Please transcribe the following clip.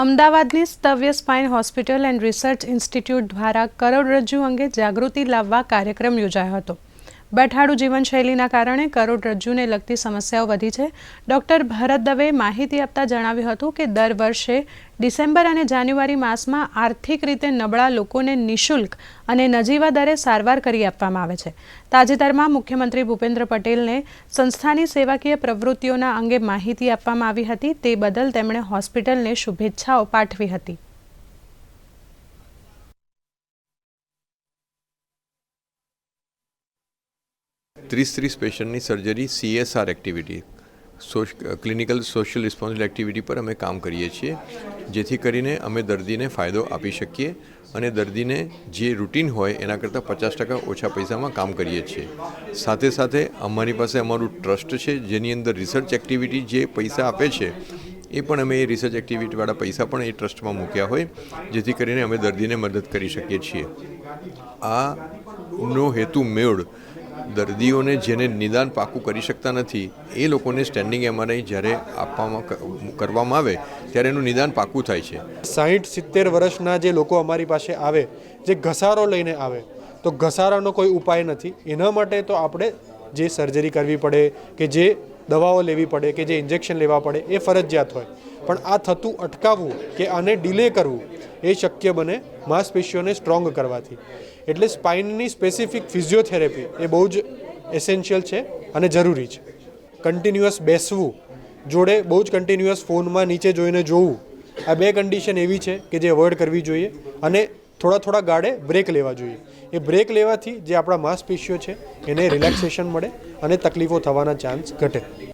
અમદાવાદની સ્તવ્ય spine hospital and research institute દ્વારા કરોડરજ્જુ અંગે જાગૃતિ લાવવા કાર્યક્રમ યોજાયો હતો. બેઠાડું જીવનશૈલીના કારણે કરોડરજ્જુને લગતી સમસ્યાઓ વધી છે. ડૉક્ટર ભરત દવે માહિતી આપતા જણાવ્યું હતું કે દર વર્ષે ડિસેમ્બર અને જાન્યુઆરી માસમાં આર્થિક રીતે નબળા લોકોને નિઃશુલ્ક અને નજીવા દરે સારવાર કરી આપવામાં આવે છે. તાજેતરમાં મુખ્યમંત્રી ભૂપેન્દ્ર પટેલને સંસ્થાની સેવાકીય પ્રવૃત્તિઓના અંગે માહિતી આપવામાં આવી હતી. તે બદલ તેમણે હોસ્પિટલને શુભેચ્છાઓ પાઠવી હતી. ત્રીસ ત્રીસ પેશન્ટની સર્જરી સીએસઆર એક્ટિવિટી સોશ ક્લિનિકલ સોશિયલ રિસ્પોન્સિબલ એક્ટિવિટી પર અમે કામ કરીએ છીએ, જેથી કરીને અમે દર્દીને ફાયદો આપી શકીએ અને દર્દીને જે રૂટીન હોય એના કરતાં પચાસ ટકા ઓછા પૈસામાં કામ કરીએ છીએ. સાથે સાથે અમારી પાસે અમારું ટ્રસ્ટ છે, જેની અંદર રિસર્ચ એક્ટિવિટી જે પૈસા આપે છે, એ પણ અમે એ રિસર્ચ એક્ટિવિટીવાળા પૈસા પણ એ ટ્રસ્ટમાં મૂક્યા હોય, જેથી કરીને અમે દર્દીને મદદ કરી શકીએ છીએ. આનો હેતુ મેળ દર્દીઓને જેને નિદાન પાકું કરી શકતા નથી, એ લોકોને સ્ટેન્ડિંગ એમઆરઆઈ જ્યારે આપવામાં કરવામાં આવે, ત્યારે એનું નિદાન પાકું થાય છે. સાહીઠ સિત્તેર વર્ષના જે લોકો અમારી પાસે આવે, જે ઘસારો લઈને આવે, તો ઘસારાનો કોઈ ઉપાય નથી. એના માટે તો આપણે જે સર્જરી કરવી પડે કે જે દવાઓ લેવી પડે કે જે ઇન્જેક્શન લેવા પડે, એ ફરજિયાત હોય. પણ આ થતું અટકાવવું કે આને ડિલે કરવું, એ શક્ય બને માંસપેશીઓને સ્ટ્રોંગ કરવાથી. એટલે સ્પાઇનની સ્પેસિફિક ફિઝિયોથેરેપી એ બહુ જ એસેન્શિયલ છે અને જરૂરી છે. કન્ટિન્યુઅસ બેસવું, જોડે બહુ જ કન્ટિન્યુઅસ ફોનમાં નીચે જોઈને જોવું, આ બે કન્ડિશન એવી છે કે જે અવોઇડ કરવી જોઈએ અને થોડા થોડા ગાળે બ્રેક લેવા જોઈએ. એ બ્રેક લેવાથી જે આપણા માંસપેશીઓ છે, એને રિલેક્સેશન મળે અને તકલીફો થવાના ચાન્સ ઘટે.